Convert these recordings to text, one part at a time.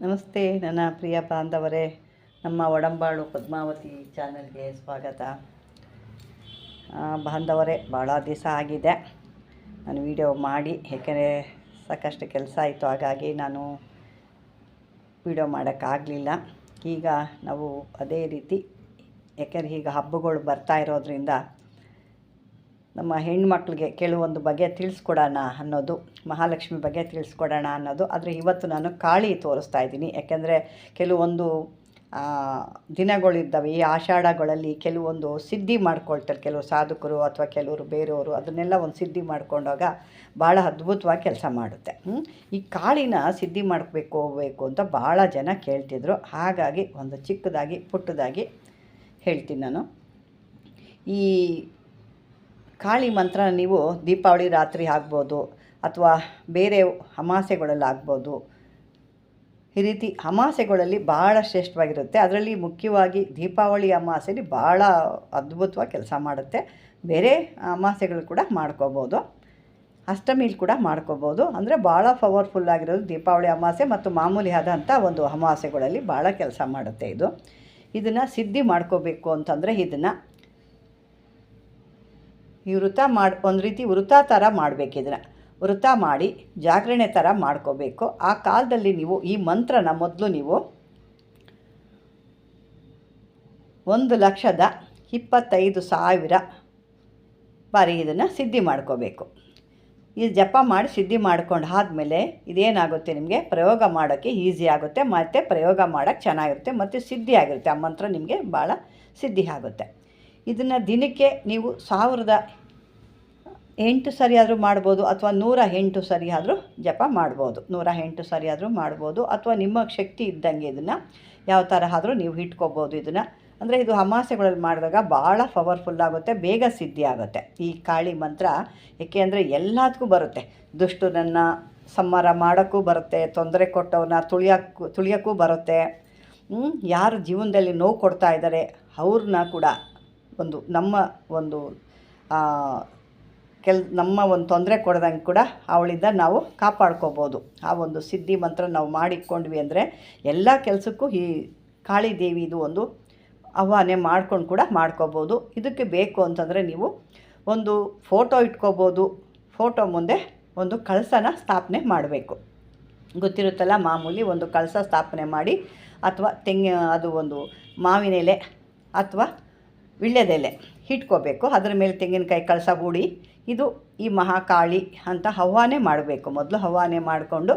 ನಮಸ್ತೆ ನನ್ನ ಪ್ರಿಯ ಬಾಂಧವರೇ, ನಮ್ಮ ಒಡಂಬಾಳು ಪದ್ಮಾವತಿ ಚಾನಲ್ಗೆ ಸ್ವಾಗತ. ಬಾಂಧವರೇ ಭಾಳ ದಿವಸ ಆಗಿದೆ. ನಾನು ವಿಡಿಯೋ ಮಾಡಿ, ಏಕೆಂದರೆ ಸಾಕಷ್ಟು ಕೆಲಸ ಆಯಿತು. ಹಾಗಾಗಿ ನಾನು ವಿಡಿಯೋ ಮಾಡೋಕ್ಕಾಗಲಿಲ್ಲ. ಈಗ ನಾವು ಅದೇ ರೀತಿ, ಏಕೆಂದರೆ ಈಗ ಹಬ್ಬಗಳು ಬರ್ತಾ ಇರೋದ್ರಿಂದ ನಮ್ಮ ಹೆಣ್ಮಕ್ಳಿಗೆ ಕೆಲವೊಂದು ಬಗ್ಗೆ ತಿಳಿಸ್ಕೊಡೋಣ ಅನ್ನೋದು, ಮಹಾಲಕ್ಷ್ಮಿ ಬಗ್ಗೆ ತಿಳಿಸ್ಕೊಡೋಣ ಅನ್ನೋದು. ಆದರೆ ಇವತ್ತು ನಾನು ಕಾಳಿ ತೋರಿಸ್ತಾ ಇದ್ದೀನಿ. ಯಾಕೆಂದರೆ ಕೆಲವೊಂದು ದಿನಗಳಿದ್ದಾವೆ, ಈ ಆಷಾಢಗಳಲ್ಲಿ ಕೆಲವೊಂದು ಸಿದ್ಧಿ ಮಾಡ್ಕೊಳ್ತಾರೆ. ಕೆಲವು ಸಾಧಕರು ಅಥವಾ ಕೆಲವರು ಬೇರೆಯವರು ಅದನ್ನೆಲ್ಲ ಒಂದು ಸಿದ್ಧಿ ಮಾಡ್ಕೊಂಡಾಗ ಭಾಳ ಅದ್ಭುತವಾಗಿ ಕೆಲಸ ಮಾಡುತ್ತೆ. ಈ ಕಾಳಿನ ಸಿದ್ಧಿ ಮಾಡಬೇಕು, ಹೋಗಬೇಕು ಅಂತ ಭಾಳ ಜನ ಕೇಳ್ತಿದ್ರು. ಹಾಗಾಗಿ ಒಂದು ಚಿಕ್ಕದಾಗಿ, ಪುಟ್ಟದಾಗಿ ಹೇಳ್ತೀನಿ ನಾನು. ಈ ಕಾಳಿ ಮಂತ್ರ ನೀವು ದೀಪಾವಳಿ ರಾತ್ರಿ ಆಗ್ಬೋದು ಅಥವಾ ಬೇರೆ ಅಮಾಸೆಗಳಲ್ಲಿ ಆಗ್ಬೋದು. ಈ ರೀತಿ ಅಮಾಸೆಗಳಲ್ಲಿ ಭಾಳ ಶ್ರೇಷ್ಠವಾಗಿರುತ್ತೆ. ಅದರಲ್ಲಿ ಮುಖ್ಯವಾಗಿ ದೀಪಾವಳಿ ಅಮಾಸೆಯಲ್ಲಿ ಭಾಳ ಅದ್ಭುತವಾಗಿ ಕೆಲಸ ಮಾಡುತ್ತೆ. ಬೇರೆ ಅಮಾಸೆಗಳು ಕೂಡ ಮಾಡ್ಕೋಬೋದು. ಅಷ್ಟಮಿಲಿ ಕೂಡ ಮಾಡ್ಕೋಬೋದು. ಅಂದರೆ ಭಾಳ ಪವರ್ಫುಲ್ ಆಗಿರೋದು ದೀಪಾವಳಿ ಅಮಾಸೆ ಮತ್ತು ಮಾಮೂಲಿ ಆದಂಥ ಒಂದು ಅಮಾಸೆಗಳಲ್ಲಿ ಭಾಳ ಕೆಲಸ ಮಾಡುತ್ತೆ ಇದು. ಇದನ್ನು ಸಿದ್ಧಿ ಮಾಡ್ಕೋಬೇಕು ಅಂತಂದರೆ ಇದನ್ನು ಈ ವೃತ ಮಾಡಿ, ಒಂದು ರೀತಿ ವೃತ ಥರ ಮಾಡಬೇಕು ಇದನ್ನು ವೃತ ಮಾಡಿ ಜಾಗರಣೆ ಥರ ಮಾಡ್ಕೋಬೇಕು. ಆ ಕಾಲದಲ್ಲಿ ನೀವು ಈ ಮಂತ್ರನ ಮೊದಲು ನೀವು ಒಂದು ಲಕ್ಷದ ಇಪ್ಪತ್ತೈದು ಸಾವಿರ ಬಾರಿ ಇದನ್ನು ಸಿದ್ಧಿ ಮಾಡ್ಕೋಬೇಕು. ಈ ಜಪ ಮಾಡಿ ಸಿದ್ಧಿ ಮಾಡ್ಕೊಂಡು ಆದಮೇಲೆ ಇದೇನಾಗುತ್ತೆ ನಿಮಗೆ? ಪ್ರಯೋಗ ಮಾಡೋಕ್ಕೆ ಈಸಿ ಆಗುತ್ತೆ, ಮತ್ತು ಪ್ರಯೋಗ ಮಾಡೋಕ್ಕೆ ಚೆನ್ನಾಗಿರುತ್ತೆ, ಮತ್ತು ಸಿದ್ಧಿ ಆಗಿರುತ್ತೆ. ಆ ಮಂತ್ರ ನಿಮಗೆ ಭಾಳ ಸಿದ್ಧಿ ಆಗುತ್ತೆ. ಇದನ್ನು ದಿನಕ್ಕೆ ನೀವು ಸಾವಿರದ ಎಂಟು ಸರಿ ಆದರೂ ಮಾಡ್ಬೋದು ಅಥವಾ ನೂರ ಎಂಟು ಸರಿ ಆದರೂ ಜಪ ಮಾಡ್ಬೋದು. ನೂರ ಎಂಟು ಸರಿ ಆದರೂ ಮಾಡ್ಬೋದು. ಅಥವಾ ನಿಮ್ಮ ಶಕ್ತಿ ಇದ್ದಂಗೆ ಇದನ್ನು ಯಾವ ಥರ ಆದರೂ ನೀವು ಇಟ್ಕೋಬೋದು ಇದನ್ನು. ಅಂದರೆ ಇದು ಅಮಾಸೆಗಳಲ್ಲಿ ಮಾಡಿದಾಗ ಭಾಳ ಪವರ್ಫುಲ್ ಆಗುತ್ತೆ, ಬೇಗ ಸಿದ್ಧಿ ಆಗುತ್ತೆ. ಈ ಕಾಳಿ ಮಂತ್ರ ಏಕೆ ಅಂದರೆ ಎಲ್ಲದಕ್ಕೂ ಬರುತ್ತೆ. ದುಷ್ಟನನ್ನು ಸಂಹಾರ ಮಾಡೋಕ್ಕೂ ಬರುತ್ತೆ, ತೊಂದರೆ ಕೊಟ್ಟವನ್ನ ತುಳಿಯೋಕ್ಕೂ ತುಳಿಯೋಕ್ಕೂ ಬರುತ್ತೆ. ಯಾರು ಜೀವನದಲ್ಲಿ ನೋವು ಕೊಡ್ತಾ ಇದ್ದಾರೆ ಅವ್ರನ್ನ ಕೂಡ ಒಂದು ನಮ್ಮ ಒಂದು ಕೆಲ್, ನಮ್ಮ ಒಂದು ತೊಂದರೆ ಕೊಡ್ದಂಗೆ ಕೂಡ ಅವಳಿಂದ ನಾವು ಕಾಪಾಡ್ಕೋಬೋದು. ಆ ಒಂದು ಸಿದ್ಧಿ ಮಂತ್ರ ನಾವು ಮಾಡಿಕೊಂಡ್ವಿ ಅಂದರೆ ಎಲ್ಲ ಕೆಲಸಕ್ಕೂ ಈ ಕಾಳಿ ದೇವಿದು ಒಂದು ಆಹ್ವಾನೆ ಮಾಡ್ಕೊಂಡು ಕೂಡ ಮಾಡ್ಕೋಬೋದು. ಇದಕ್ಕೆ ಬೇಕು ಅಂತಂದರೆ ನೀವು ಒಂದು ಫೋಟೋ ಇಟ್ಕೋಬೋದು. ಫೋಟೋ ಮುಂದೆ ಒಂದು ಕಳಸನ ಸ್ಥಾಪನೆ ಮಾಡಬೇಕು. ಗೊತ್ತಿರುತ್ತಲ್ಲ ಮಾಮೂಲಿ ಒಂದು ಕಳಸ ಸ್ಥಾಪನೆ ಮಾಡಿ ಅಥವಾ ತೆಂಗಿನ ಅದು ಒಂದು ಮಾವಿನ ಎಲೆ ಅಥವಾ ವಿಳ್ಯದೆಲೆ ಇಟ್ಕೋಬೇಕು. ಅದರ ಮೇಲೆ ತೆಂಗಿನಕಾಯಿ ಕಳಸ ಹೂಡಿ, ಇದು ಈ ಮಹಾಕಾಳಿ ಅಂತ ಹವಾನೆ ಮಾಡಬೇಕು. ಮೊದಲು ಹವಾನೆ ಮಾಡಿಕೊಂಡು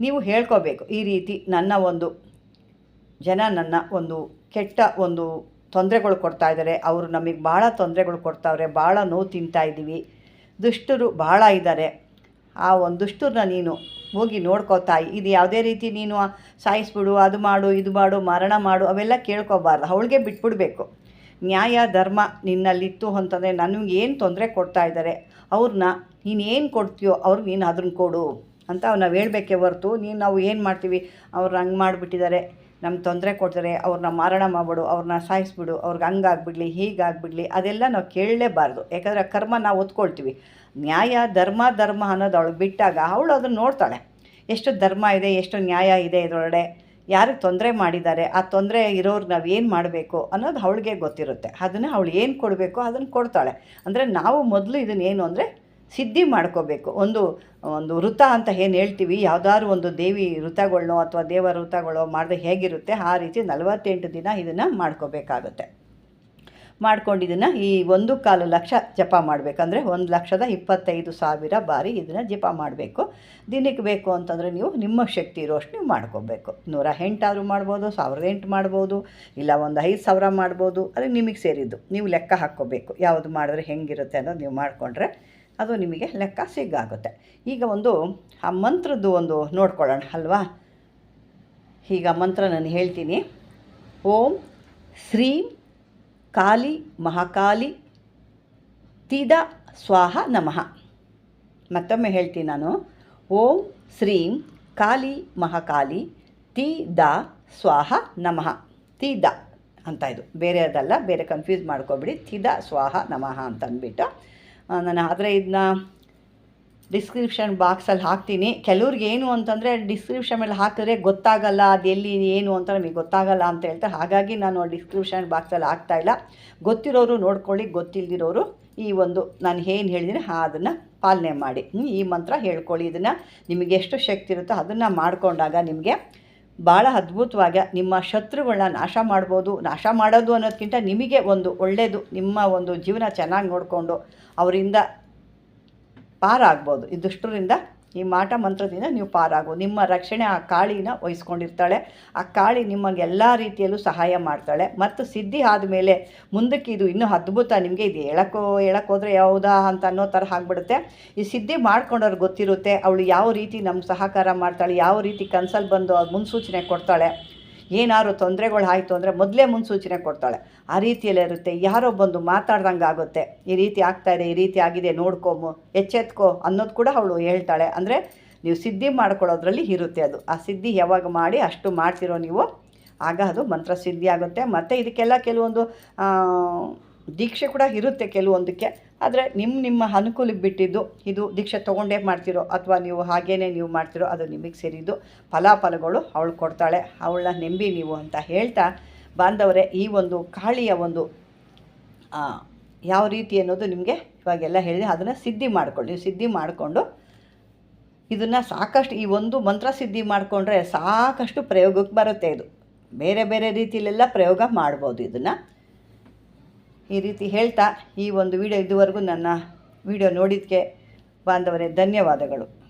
ನೀವು ಹೇಳ್ಕೋಬೇಕು, ಈ ರೀತಿ ನನ್ನ ಒಂದು ಜನ ನನ್ನ ಒಂದು ಕೆಟ್ಟ ಒಂದು ತೊಂದರೆಗಳು ಕೊಡ್ತಾ ಇದ್ದಾರೆ. ಅವರು ನಮಗೆ ಭಾಳ ತೊಂದರೆಗಳು ಕೊಡ್ತಾವ್ರೆ, ಭಾಳ ನೋವು ತಿಂತಾ ಇದ್ದೀವಿ. ದುಷ್ಟರು ಭಾಳ ಇದ್ದಾರೆ. ಆ ಒಂದು ದುಷ್ಟರನ್ನ ನೀನು ಹೋಗಿ ನೋಡ್ಕೋತಾಯಿ ಇದು ಯಾವುದೇ ರೀತಿ ನೀನು ಸಾಯಿಸ್ಬಿಡು, ಅದು ಮಾಡು, ಇದು ಮಾಡು, ಮರಣ ಮಾಡು, ಅವೆಲ್ಲ ಕೇಳ್ಕೊಬಾರ್ದು. ಅವಳಿಗೆ ಬಿಟ್ಬಿಡ್ಬೇಕು. ನ್ಯಾಯ, ಧರ್ಮ ನಿನ್ನಲ್ಲಿತ್ತು ಅಂತಂದರೆ ನನಗೇನು ತೊಂದರೆ ಕೊಡ್ತಾ ಇದ್ದಾರೆ? ಅವ್ರನ್ನ ನೀನು ಏನು ಕೊಡ್ತೀಯೋ ಅವ್ರಿಗೆ ನೀನು ಅದನ್ನು ಕೊಡು ಅಂತ ನಾವು ಹೇಳಬೇಕೇ ಹೊರ್ತು ನೀನು ನಾವು ಏನು ಮಾಡ್ತೀವಿ? ಅವ್ರು ಹಂಗೆ ಮಾಡಿಬಿಟ್ಟಿದ್ದಾರೆ. ನಮ್ಗೆ ತೊಂದರೆ ಕೊಡ್ತಾರೆ. ಅವ್ರನ್ನ ಮಾರಣ ಮಾಡ್ಬಿಡು. ಅವ್ರನ್ನ ಸಾಯಿಸ್ಬಿಡು. ಅವ್ರಿಗೆ ಹಂಗಾಗ್ಬಿಡ್ಲಿ ಹೀಗಾಗ್ಬಿಡ್ಲಿ ಅದೆಲ್ಲ ನಾವು ಕೇಳಲೇಬಾರ್ದು. ಯಾಕಂದರೆ ಕರ್ಮ ನಾವು ಒತ್ಕೊಳ್ತೀವಿ ನ್ಯಾಯ, ಧರ್ಮ ಧರ್ಮ ಅನ್ನೋದು ಅವಳು ಬಿಟ್ಟಾಗ ಅವಳು ಅದನ್ನು ನೋಡ್ತಾಳೆ. ಎಷ್ಟು ಧರ್ಮ ಇದೆ, ಎಷ್ಟು ನ್ಯಾಯ ಇದೆ ಇದರೊಳಗಡೆ. ಯಾರಿಗೆ ತೊಂದರೆ ಮಾಡಿದ್ದಾರೆ, ಆ ತೊಂದರೆ ಇರೋರು ನಾವು ಏನು ಮಾಡಬೇಕು ಅನ್ನೋದು ಅವಳಿಗೆ ಗೊತ್ತಿರುತ್ತೆ. ಅದನ್ನು ಅವಳು ಏನು ಕೊಡಬೇಕು ಅದನ್ನು ಕೊಡ್ತಾಳೆ. ಅಂದರೆ ನಾವು ಮೊದಲು ಇದನ್ನೇನು ಅಂದರೆ ಸಿದ್ಧಿ ಮಾಡ್ಕೋಬೇಕು. ಒಂದು ಒಂದು ವೃತ ಅಂತ ಏನು ಹೇಳ್ತೀವಿ, ಯಾವುದಾದ್ರು ಒಂದು ದೇವಿ ವೃತಗಳನ್ನೋ ಅಥವಾ ದೇವ ವೃತಗಳೋ ಮಾಡಿದ್ರೆ ಹೇಗಿರುತ್ತೆ, ಆ ರೀತಿ ನಲವತ್ತೆಂಟು ದಿನ ಇದನ್ನು ಮಾಡ್ಕೋಬೇಕಾಗುತ್ತೆ. ಮಾಡ್ಕೊಂಡು ಇದನ್ನು ಈ ಒಂದು ಕಾಲು ಲಕ್ಷ ಜಪ ಮಾಡಬೇಕಂದ್ರೆ ಒಂದು ಲಕ್ಷದ ಇಪ್ಪತ್ತೈದು ಸಾವಿರ ಬಾರಿ ಇದನ್ನು ಜಪ ಮಾಡಬೇಕು. ದಿನಕ್ಕೆ ಬೇಕು ಅಂತಂದರೆ ನೀವು ನಿಮ್ಮ ಶಕ್ತಿ ಇರೋಷ್ಟು ನೀವು ಮಾಡ್ಕೋಬೇಕು. ನೂರ ಎಂಟಾದರೂ ಮಾಡ್ಬೋದು, ಸಾವಿರದ ಎಂಟು ಮಾಡ್ಬೋದು, ಇಲ್ಲ ಒಂದು ಐದು ಸಾವಿರ ಮಾಡ್ಬೋದು. ಅದು ನಿಮಗೆ ಸೇರಿದ್ದು. ನೀವು ಲೆಕ್ಕ ಹಾಕ್ಕೋಬೇಕು. ಯಾವುದು ಮಾಡಿದ್ರೆ ಹೆಂಗಿರುತ್ತೆ ಅನ್ನೋದು ನೀವು ಮಾಡಿಕೊಂಡ್ರೆ ಅದು ನಿಮಗೆ ಲೆಕ್ಕ ಸಿಗ್ಗಾಗುತ್ತೆ. ಈಗ ಒಂದು, ಆ ಮಂತ್ರದ್ದು ಒಂದು ನೋಡ್ಕೊಳ್ಳೋಣ ಅಲ್ವಾ? ಈಗ ಮಂತ್ರ ನಾನು ಹೇಳ್ತೀನಿ. ಓಂ ಶ್ರೀಂ ಕಾಲಿ ಮಹಾಕಾಲಿ ತಿದ ಸ್ವಾಹ ನಮಃ. ಮತ್ತೊಮ್ಮೆ ಹೇಳ್ತೀನಿ ನಾನು. ಓಂ ಶ್ರೀಂ ಕಾಲಿ ಮಹಾಕಾಲಿ ತಿ ದ ಸ್ವಾಹ ನಮಃ. ತಿ ದ ಅಂತ ಇದು. ಬೇರೆದಲ್ಲ ಬೇರೆ ಕನ್ಫ್ಯೂಸ್ ಮಾಡ್ಕೊಬಿಡಿ. ತಿದ ಸ್ವಾಹ ನಮಃ ಅಂತ ಅಂದ್ಬಿಟ್ಟು ನಾನು ಆದರೆ ಇದನ್ನ ಡಿಸ್ಕ್ರಿಪ್ಷನ್ ಬಾಕ್ಸಲ್ಲಿ ಹಾಕ್ತೀನಿ. ಕೆಲವ್ರಿಗೆ ಏನು ಅಂತಂದರೆ ಡಿಸ್ಕ್ರಿಪ್ಷನ್ ಮೇಲೆ ಹಾಕಿದ್ರೆ ಗೊತ್ತಾಗಲ್ಲ, ಅದು ಎಲ್ಲಿ, ಏನು ಅಂತ ನಮಗೆ ಗೊತ್ತಾಗಲ್ಲ ಅಂತ ಹೇಳ್ತಾರೆ. ಹಾಗಾಗಿ ನಾನು ಡಿಸ್ಕ್ರಿಪ್ಷನ್ ಬಾಕ್ಸಲ್ಲಿ ಹಾಕ್ತಾಯಿಲ್ಲ ಗೊತ್ತಿರೋರು ನೋಡ್ಕೊಳ್ಳಿ, ಗೊತ್ತಿಲ್ದಿರೋರು ಈ ಒಂದು ನಾನು ಏನು ಹೇಳಿದ್ದೀನಿ ಅದನ್ನು ಪಾಲನೆ ಮಾಡಿ. ಈ ಮಂತ್ರ ಹೇಳ್ಕೊಳ್ಳಿ. ಇದನ್ನು ನಿಮಗೆ ಎಷ್ಟು ಶಕ್ತಿ ಇರುತ್ತೋ ಅದನ್ನು ಮಾಡಿಕೊಂಡಾಗ ನಿಮಗೆ ಭಾಳ ಅದ್ಭುತವಾಗಿ ನಿಮ್ಮ ಶತ್ರುಗಳನ್ನ ನಾಶ ಮಾಡ್ಬೋದು. ನಾಶ ಮಾಡೋದು ಅನ್ನೋದಕ್ಕಿಂತ ನಿಮಗೆ ಒಂದು ಒಳ್ಳೆಯದು ನಿಮ್ಮ ಒಂದು ಜೀವನ ಚೆನ್ನಾಗಿ ನೋಡಿಕೊಂಡು ಅವರಿಂದ ಪಾರಾಗ್ಬೋದು. ಈ ದುಷ್ಟರಿಂದ ಈ ಮಾಟ ಮಂತ್ರದಿಂದ ನೀವು ಪಾರಾಗು. ನಿಮ್ಮ ರಕ್ಷಣೆ ಆ ಕಾಳಿನ ವಹಿಸ್ಕೊಂಡಿರ್ತಾಳೆ. ಆ ಕಾಳಿ ನಿಮಗೆ ಎಲ್ಲ ರೀತಿಯಲ್ಲೂ ಸಹಾಯ ಮಾಡ್ತಾಳೆ. ಮತ್ತು ಸಿದ್ಧಿ ಆದಮೇಲೆ ಮುಂದಕ್ಕೆ ಇದು ಇನ್ನೂ ಅದ್ಭುತ. ನಿಮಗೆ ಇದು ಹೇಳಕ್ಕೋ, ಹೇಳೋಕ್ಕೋದ್ರೆ ಯಾವುದಾ ಅಂತ ಅನ್ನೋ ಥರ ಆಗ್ಬಿಡುತ್ತೆ. ಈ ಸಿದ್ಧಿ ಮಾಡ್ಕೊಂಡವ್ರಿಗೆ ಗೊತ್ತಿರುತ್ತೆ. ಅವಳು ಯಾವ ರೀತಿ ನಮ್ಗೆ ಸಹಕಾರ ಮಾಡ್ತಾಳೆ, ಯಾವ ರೀತಿ ಕನ್ಸಲ್ಲಿ ಬಂದು ಮುನ್ಸೂಚನೆ ಕೊಡ್ತಾಳೆ. ಏನಾದ್ರು ತೊಂದರೆಗಳು ಆಯಿತು ಅಂದರೆ ಮೊದಲೇ ಮುನ್ಸೂಚನೆ ಕೊಡ್ತಾಳೆ. ಆ ರೀತಿಯಲ್ಲೇ ಇರುತ್ತೆ. ಯಾರೋ ಬಂದು ಮಾತಾಡ್ದಂಗೆ ಆಗುತ್ತೆ. ಈ ರೀತಿ ಆಗ್ತಾ ಇದೆ, ಈ ರೀತಿ ಆಗಿದೆ ನೋಡ್ಕೊಮು ಎಚ್ಚೆತ್ಕೋ ಅನ್ನೋದು ಕೂಡ ಅವಳು ಹೇಳ್ತಾಳೆ. ಅಂದರೆ ನೀವು ಸಿದ್ಧಿ ಮಾಡ್ಕೊಳ್ಳೋದ್ರಲ್ಲಿ ಇರುತ್ತೆ ಅದು. ಆ ಸಿದ್ಧಿ ಯಾವಾಗ ಮಾಡಿ ಅಷ್ಟು ಮಾಡ್ತಿರೋ ನೀವು, ಆಗ ಅದು ಮಂತ್ರ ಸಿದ್ಧಿ ಆಗುತ್ತೆ. ಮತ್ತು ಇದಕ್ಕೆಲ್ಲ ಕೆಲವೊಂದು ದೀಕ್ಷೆ ಕೂಡ ಇರುತ್ತೆ ಕೆಲವೊಂದಕ್ಕೆ. ಆದರೆ ನಿಮ್ಮ ನಿಮ್ಮ ಅನುಕೂಲಕ್ಕೆ ಬಿಟ್ಟಿದ್ದು ಇದು ದೀಕ್ಷೆ ತೊಗೊಂಡೇ ಮಾಡ್ತಿರೋ ಅಥವಾ ನೀವು ಹಾಗೇನೆ ನೀವು ಮಾಡ್ತಿರೋ ಅದು ನಿಮಗೆ ಸೇರಿದ್ದು ಫಲಾಫಲಗಳು ಅವಳು ಕೊಡ್ತಾಳೆ, ಅವಳನ್ನ ನೆಂಬಿ ನೀವು ಅಂತ ಹೇಳ್ತಾ ಬಾಂಧವರೇ, ಈ ಒಂದು ಕಾಳಿಯ ಒಂದು ಯಾವ ರೀತಿ ಅನ್ನೋದು ನಿಮಗೆ ಇವಾಗೆಲ್ಲ ಹೇಳಿದೆ. ಅದನ್ನು ಸಿದ್ಧಿ ಮಾಡ್ಕೊಳ್ಳಿ. ನೀವು ಸಿದ್ಧಿ ಮಾಡಿಕೊಂಡು ಇದನ್ನು ಸಾಕಷ್ಟು ಈ ಒಂದು ಮಂತ್ರ ಸಿದ್ಧಿ ಮಾಡಿಕೊಂಡ್ರೆ ಸಾಕಷ್ಟು ಪ್ರಯೋಗಕ್ಕೆ ಬರುತ್ತೆ ಇದು. ಬೇರೆ ಬೇರೆ ರೀತಿಯಲ್ಲೆಲ್ಲ ಪ್ರಯೋಗ ಮಾಡ್ಬೋದು ಇದನ್ನು. ಈ ರೀತಿ ಹೇಳ್ತಾ ಈ ಒಂದು ವಿಡಿಯೋ ಇದುವರೆಗೂ ನನ್ನ ವಿಡಿಯೋ ನೋಡಿದ್ದಕ್ಕೆ ಬಾಂಧವರೇ ಧನ್ಯವಾದಗಳು.